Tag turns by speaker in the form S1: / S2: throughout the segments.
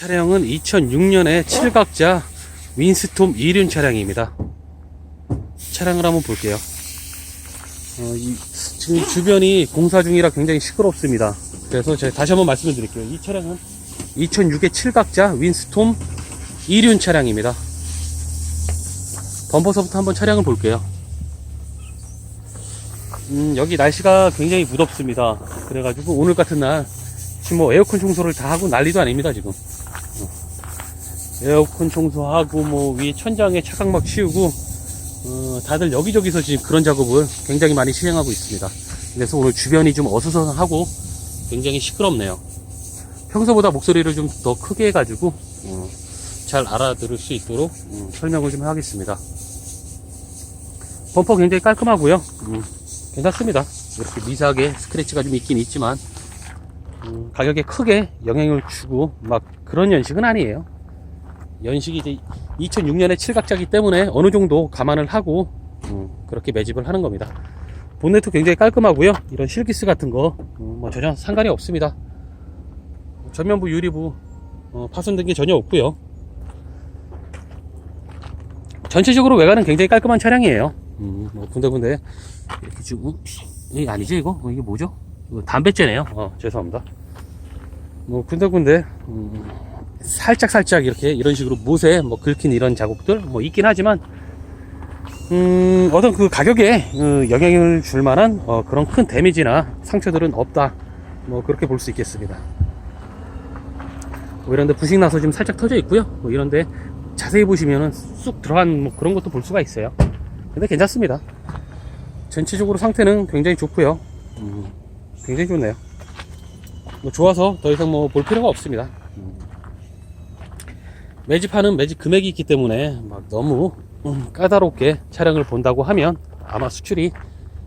S1: 차량은 2006년에 7각자 윈스톰 2륜 차량입니다. 차량을 한번 볼게요. 어, 이- 지금 주변이 공사 중이라 굉장히 시끄럽습니다. 그래서 제가 다시 한번 말씀을 드릴게요. 이 차량은 2006의 7각자 윈스톰 2륜 차량입니다. 범퍼서부터 한번 차량을 볼게요. 음, 여기 날씨가 굉장히 무덥습니다. 그래가지고 오늘 같은 날 지금 뭐 에어컨 청소를 다 하고 난리도 아닙니다 지금. 어. 에어컨 청소하고 뭐 위에 천장에 차각막 치우고 어, 다들 여기저기서 지금 그런 작업을 굉장히 많이 실행하고 있습니다. 그래서 오늘 주변이 좀 어수선하고 굉장히 시끄럽네요. 평소보다 목소리를 좀 더 크게 해가지고 어, 잘 알아들을 수 있도록 음, 설명을 좀 하겠습니다. 범퍼 굉장히 깔끔하고요. 음, 괜찮습니다. 이렇게 미세하게 스크래치가 좀 있긴 있지만 음, 가격에 크게 영향을 주고 막 그런 연식은 아니에요. 연식이 이제 2006년에 7각자기 때문에 어느 정도 감안을 하고 음, 그렇게 매집을 하는 겁니다. 본네트 굉장히 깔끔하고요. 이런 실기스 같은 거 음, 뭐 전혀 상관이 없습니다. 전면부 유리부 어, 파손된 게 전혀 없고요. 전체적으로 외관은 굉장히 깔끔한 차량이에요. 음, 뭐 군데군데 이렇게 지금 어? 이게 아니죠 이거? 어, 이게 뭐죠? 이거 담배째네요. 어, 죄송합니다. 뭐 군데군데 음, 살짝 살짝 이렇게 이런 식으로 못에 뭐 긁힌 이런 자국들 뭐 있긴 하지만 음, 어떤 그 가격에 어, 영향을 줄 만한 어, 그런 큰 데미지나 상처들은 없다. 뭐 그렇게 볼 수 있겠습니다. 뭐 이런데 부식 나서 지금 살짝 터져 있고요. 뭐 이런데 자세히 보시면은 쑥 들어간 뭐 그런 것도 볼 수가 있어요. 근데 괜찮습니다. 전체적으로 상태는 굉장히 좋고요. 음, 굉장히 좋네요. 뭐 좋아서 더 이상 뭐 볼 필요가 없습니다. 음. 매집하는 매집 금액이 있기 때문에 막 너무 음, 까다롭게 차량을 본다고 하면 아마 수출이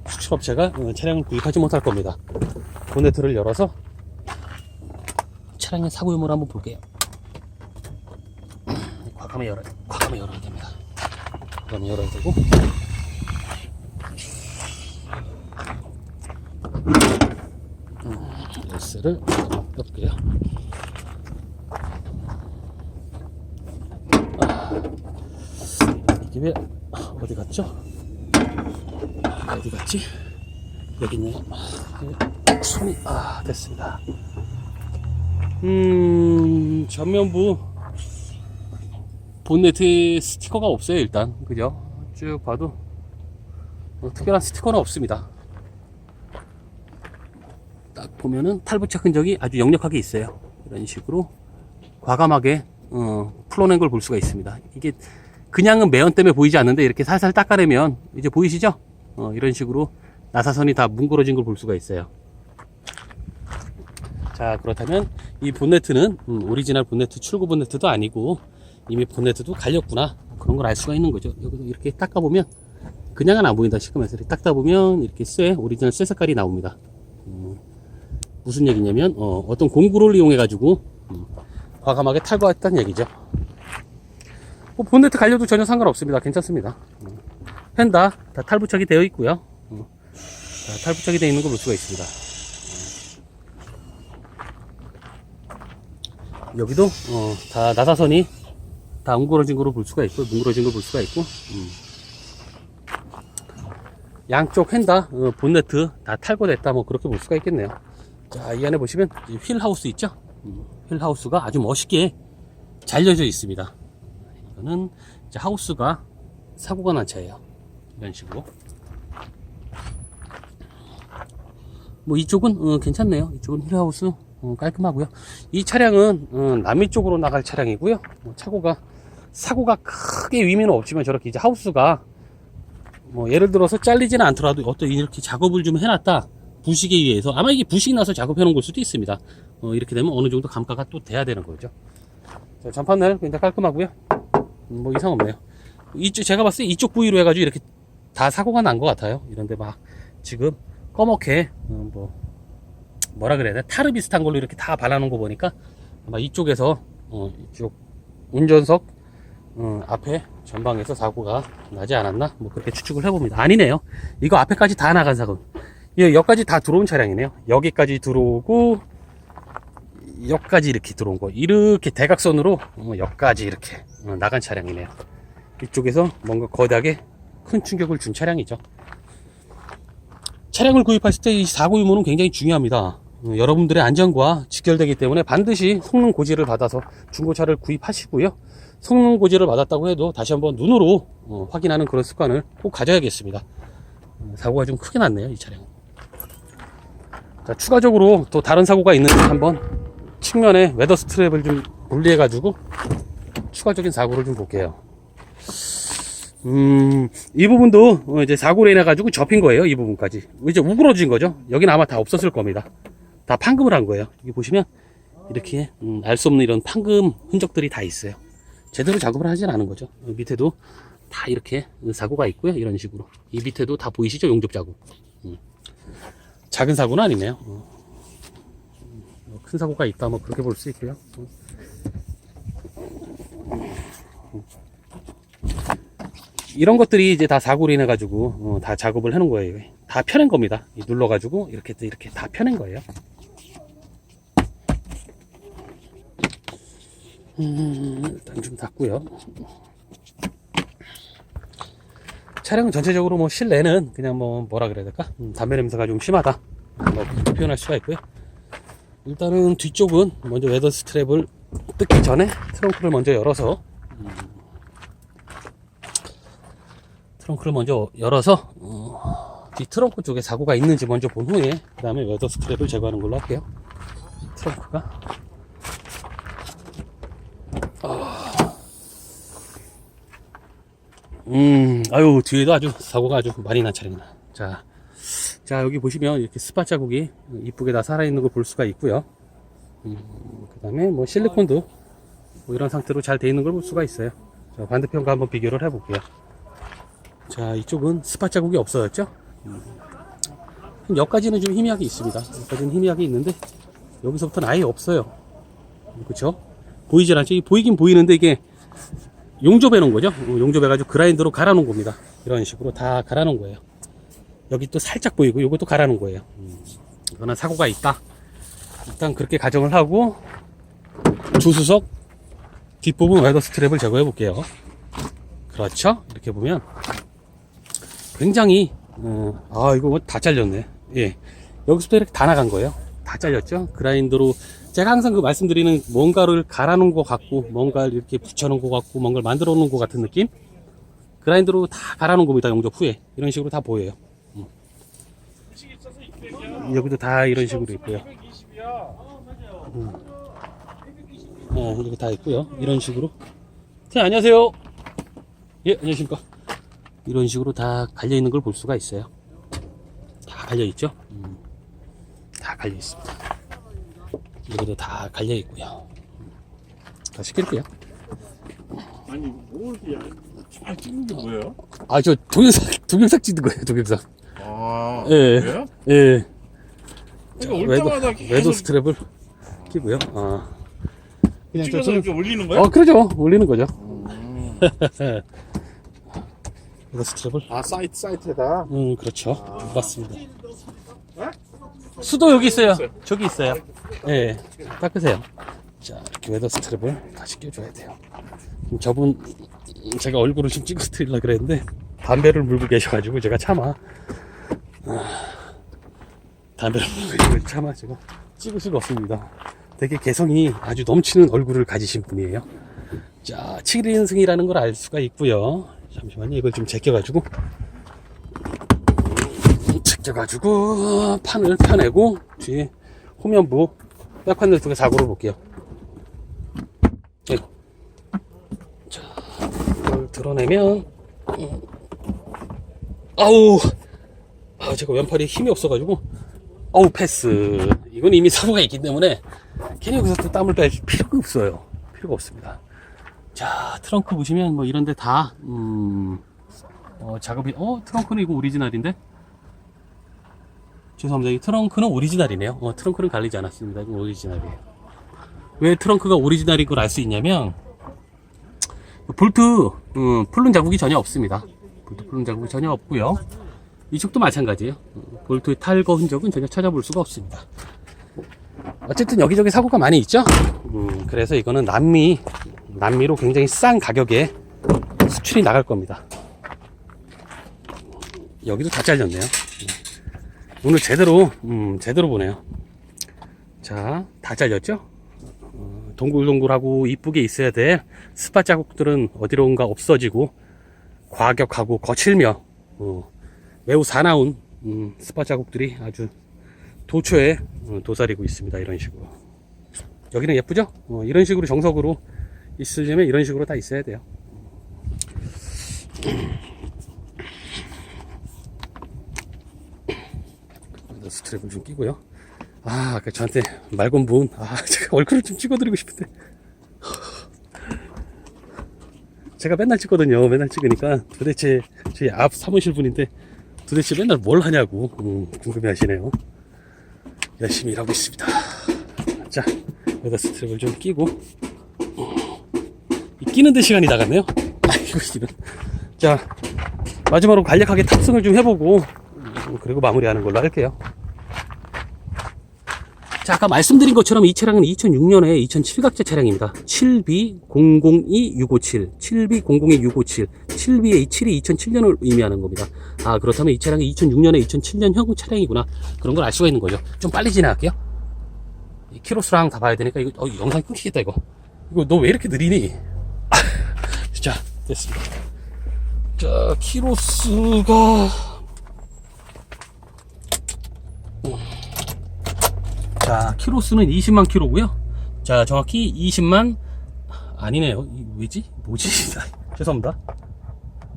S1: 수출업체가 어, 차량을 구입하지 못할 겁니다. 보네트를 열어서 차량의 사고 유무를 한번 볼게요. 과감히 열어, 과감히 열어야 됩니다. 과감히 열어야 되고. 음, 열쇠를 넣을게요. 왜 어디 갔죠? 어디 갔지? 여기 있네요. 아, 손이 아 됐습니다. 음 전면부 본네트 스티커가 없어요 일단 그죠? 쭉 봐도 뭐 특별한 스티커는 없습니다. 딱 보면은 탈부착 흔적이 아주 역력하게 있어요. 이런 식으로 과감하게 어, 풀어낸 걸 볼 수가 있습니다. 이게 그냥은 매연 때문에 보이지 않는데 이렇게 살살 닦아내면 이제 보이시죠? 어, 이런 식으로 나사선이 다 뭉그러진 걸 볼 수가 있어요. 자 그렇다면 이 본네트는 음, 오리지널 본네트 출고 본네트도 아니고 이미 본네트도 갈렸구나 그런 걸 알 수가 있는 거죠. 여기도 이렇게 닦아보면 그냥은 안 보인다 싶으면서 이렇게 닦다 보면 이렇게 쇠 오리지널 쇠 색깔이 나옵니다. 음, 무슨 얘기냐면 어, 떤 공구를 이용해 가지고 음, 과감하게 탈거했다는 얘기죠. 뭐 본네트 갈려도 전혀 상관없습니다. 괜찮습니다. 음, 펜다 다 탈부착이 되어 있고요. 음, 다 탈부착이 되어 있는 걸 볼 수가 있습니다. 여기도 어, 다 나사선이 다 웅그러진 거로 볼 수가 있고 뭉그러진 걸 볼 수가 있고 음. 양쪽 휀다 어, 본네트 다 탈거됐다 뭐 그렇게 볼 수가 있겠네요 자 이 안에 보시면 이 휠하우스 있죠 음, 휠하우스가 아주 멋있게 잘려져 있습니다 이거는 이제 하우스가 사고가 난 차예요 이런 식으로 뭐 이쪽은 어, 괜찮네요 이쪽은 휠하우스 어, 깔끔하고요. 이 차량은 어, 남미 쪽으로 나갈 차량이고요. 뭐 차고가 사고가 크게 의미는 없지만 저렇게 이제 하우스가 뭐 예를 들어서 잘리지는 않더라도 어떤 이렇게 작업을 좀 해놨다 부식에 의해서 아마 이게 부식이 나서 작업해 놓은 걸 수도 있습니다. 어, 이렇게 되면 어느 정도 감가가 또 돼야 되는 거죠. 자, 전판넬 굉장히 깔끔하고요. 음, 뭐 이상 없네요. 이쪽 제가 봤을 때 이쪽 부위로 해가지고 이렇게 다 사고가 난 것 같아요. 이런데 막 지금 꺼멓게 어, 뭐 뭐라 그래야 돼? 타르 비슷한 걸로 이렇게 다 발라놓은 거 보니까 아마 이쪽에서 어, 이쪽 운전석 어, 앞에 전방에서 사고가 나지 않았나? 뭐 그렇게 추측을 해봅니다. 아니네요. 이거 앞에까지 다 나간 사고. 예, 여기까지 다 들어온 차량이네요. 여기까지 들어오고 여기까지 이렇게 들어온 거 이렇게 대각선으로 어, 여기까지 이렇게 어, 나간 차량이네요. 이쪽에서 뭔가 거대하게 큰 충격을 준 차량이죠. 차량을 구입하실 때 이 사고 유무는 굉장히 중요합니다. 어, 여러분들의 안전과 직결되기 때문에 반드시 성능 고지를 받아서 중고차를 구입하시고요. 성능 고지를 받았다고 해도 다시 한번 눈으로 어, 확인하는 그런 습관을 꼭 가져야겠습니다. 어, 사고가 좀 크게 났네요 이 차량은. 자, 추가적으로 또 다른 사고가 있는지 한번 측면에 웨더 스트랩을 좀 분리해 가지고 추가적인 사고를 좀 볼게요. 음, 이 부분도 어, 이제 사고로 인해 가지고 접힌 거예요. 이 부분까지. 이제 우그러진 거죠. 여기는 아마 다 없었을 겁니다. 다 판금을 한 거예요. 여기 보시면 이렇게 음, 알 수 없는 이런 판금 흔적들이 다 있어요. 제대로 작업을 하진 않은 거죠. 어, 밑에도 다 이렇게 사고가 있고요. 이런 식으로. 이 밑에도 다 보이시죠? 용접 자국. 음. 작은 사고는 아니네요. 어. 뭐큰 사고가 있다 뭐 그렇게 볼 수 있고요. 이런 것들이 이제 다 사고로 인해 가지고 어, 다 작업을 해놓은 거예요. 다 펴낸 겁니다. 이 눌러 가지고 이렇게 또 이렇게 다 펴낸 거예요. 음, 일단 좀 닫고요. 차량은 전체적으로 뭐 실내는 그냥 뭐 뭐라 그래야 될까? 음, 담배 냄새가 좀 심하다. 뭐 표현할 수가 있고요. 일단은 뒤쪽은 먼저 웨더 스트랩을 뜯기 전에 트렁크를 먼저 열어서 음, 트렁크를 먼저 열어서 어, 뒤 트렁크 쪽에 사고가 있는지 먼저 본 후에 그 다음에 웨더 스트랩을 제거하는 걸로 할게요. 트렁크가 음, 아유, 뒤에도 아주 사고가 아주 많이 난 차량이다. 자, 자, 여기 보시면 이렇게 스팟 자국이 이쁘게 다 살아있는 걸 볼 수가 있고요. 음, 그 다음에 뭐 실리콘도 뭐 이런 상태로 잘 돼 있는 걸 볼 수가 있어요. 자, 반대편과 한번 비교를 해볼게요. 자, 이쪽은 스팟 자국이 없어졌죠? 음, 여기까지는 좀 희미하게 있습니다. 여기까지는 희미하게 있는데, 여기서부터는 아예 없어요. 그쵸? 보이질 않죠? 이 보이긴 보이는데 이게 용접해 놓은 거죠. 어, 용접해 가지고 그라인더로 갈아 놓은 겁니다. 이런 식으로 다 갈아 놓은 거예요. 여기 또 살짝 보이고 요것도 갈아 놓은 거예요. 음, 이거는 사고가 있다. 일단 그렇게 가정을 하고 조수석 뒷부분 웨더 스트랩을 제거해 볼게요. 그렇죠? 이렇게 보면 굉장히 어, 아 이거 뭐다 잘렸네. 예. 여기서부터 이렇게 다 나간 거예요. 다 잘렸죠? 그라인더로 제가 항상 그 말씀드리는 뭔가를 갈아 놓은 것 같고 뭔가를 이렇게 붙여 놓은 것 같고 뭔가를 만들어 놓은 것 같은 느낌? 그라인더로 다 갈아 놓은 겁니다. 용접 후에. 이런 식으로 다 보여요. 음. 여기도 다 이런 식으로 있고요. 음. 어, 이렇게 다 있고요. 이런 식으로. 네, 안녕하세요. 예, 안녕하십니까. 이런 식으로 다 갈려 있는 걸 볼 수가 있어요. 다 갈려 있죠? 음. 다 갈려 있습니다. 여기도 다 갈려 있고요. 다 시킬게요.
S2: 아니 뭘 이렇게 잘 찍는 게 뭐예요?
S1: 아, 저 동영상, 동영상 찍는 거예요, 동영상.
S2: 아
S1: 예.
S2: 그래요?
S1: 예.
S2: 그러니까 때마다
S1: 웨더
S2: 계속
S1: 스트랩을 끼고요. 아. 그냥 저
S2: 찍어서
S1: 동영-
S2: 이렇게 올리는 거예요?
S1: 어, 그러죠. 올리는 거죠.
S2: 음.
S1: 웨더 스트랩을.
S2: 아 사이트 사이트에다
S1: 음, 그렇죠.
S2: 아.
S1: 맞습니다.
S2: 네?
S1: 수도 여기 있어요. 저기 있어요. 예. 닦으세요. 자, 이렇게 웨더 스트랩을 다시 껴줘야 돼요. 저분, 제가 얼굴을 좀 찍어 드리려고 그랬는데, 담배를 물고 계셔가지고 제가 참아. 아, 담배를 물고 계시고 참아 제가 찍을 수가 없습니다. 되게 개성이 아주 넘치는 얼굴을 가지신 분이에요. 자, 7인승이라는 걸 알 수가 있고요. 잠시만요. 이걸 좀 제껴가지고. 제껴가지고 판을 펴내고 뒤에 후면부 백판넬 쪽에 사고를 볼게요. 네. 자, 이걸 드러내면 음. 아우 아 제가 왼팔이 힘이 없어가지고 어우 패스 이건 이미 사고가 있기 때문에 괜히 여기서 또 땀을 뺄 필요가 없어요 필요가 없습니다 자 트렁크 보시면 뭐 이런데 다 음, 어, 작업이 어 트렁크는 이거 오리지널인데? 죄송합니다. 이 트렁크는 오리지널이네요. 어, 트렁크는 갈리지 않았습니다. 이거 오리지널이에요. 왜 트렁크가 오리지널인 걸 알 수 있냐면 볼트 음, 풀른 자국이 전혀 없습니다. 볼트 풀른 자국이 전혀 없고요. 이쪽도 마찬가지예요. 어, 볼트의 탈거 흔적은 전혀 찾아볼 수가 없습니다. 어쨌든 여기저기 사고가 많이 있죠? 음, 그래서 이거는 남미, 남미로 굉장히 싼 가격에 수출이 나갈 겁니다. 여기도 다 잘렸네요. 오늘 제대로, 음, 제대로 보네요. 자, 다 잘렸죠? 어, 동글동글하고 이쁘게 있어야 될 스파 자국들은 어디론가 없어지고 과격하고 거칠며 어, 매우 사나운 음, 스파 자국들이 아주 도초에 어, 도사리고 있습니다. 이런 식으로. 여기는 예쁘죠? 어, 이런 식으로 정석으로 있으려면 이런 식으로 다 있어야 돼요. 스트랩을 좀 끼고요. 아, 아까 저한테 말건 분, 아, 제가 얼굴을 좀 찍어드리고 싶은데. 제가 맨날 찍거든요. 맨날 찍으니까 도대체 저희 앞 사무실 분인데 도대체 맨날 뭘 하냐고 음, 궁금해 하시네요. 열심히 일하고 있습니다. 자, 여기다 스트랩을 좀 끼고. 이 끼는데 시간이 나갔네요. 아이고, 이런. 자, 마지막으로 간략하게 탑승을 좀 해보고, 음, 그리고 마무리하는 걸로 할게요. 자, 아까 말씀드린 것처럼 이 차량은 2006년에 2007각제 차량입니다. 7B002657, 7B002657, 7B의 7이 2007년을 의미하는 겁니다. 아, 그렇다면 이 차량이 2006년에 2007년형 차량이구나. 그런 걸 알 수가 있는 거죠. 좀 빨리 지나갈게요. 이 키로수랑 다 봐야 되니까, 이거, 어, 영상이 끊기겠다, 이거. 이거 너 왜 이렇게 느리니? 자, 됐습니다. 자, 키로수가, 자, 키로수는 20만 키로고요. 자, 정확히 20만 아니네요. 이 왜지? 뭐지? 죄송합니다.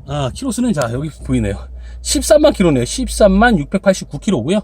S1: 아, 키로수는 자, 여기 보이네요. 13만 키로네요. 13만 689 키로고요.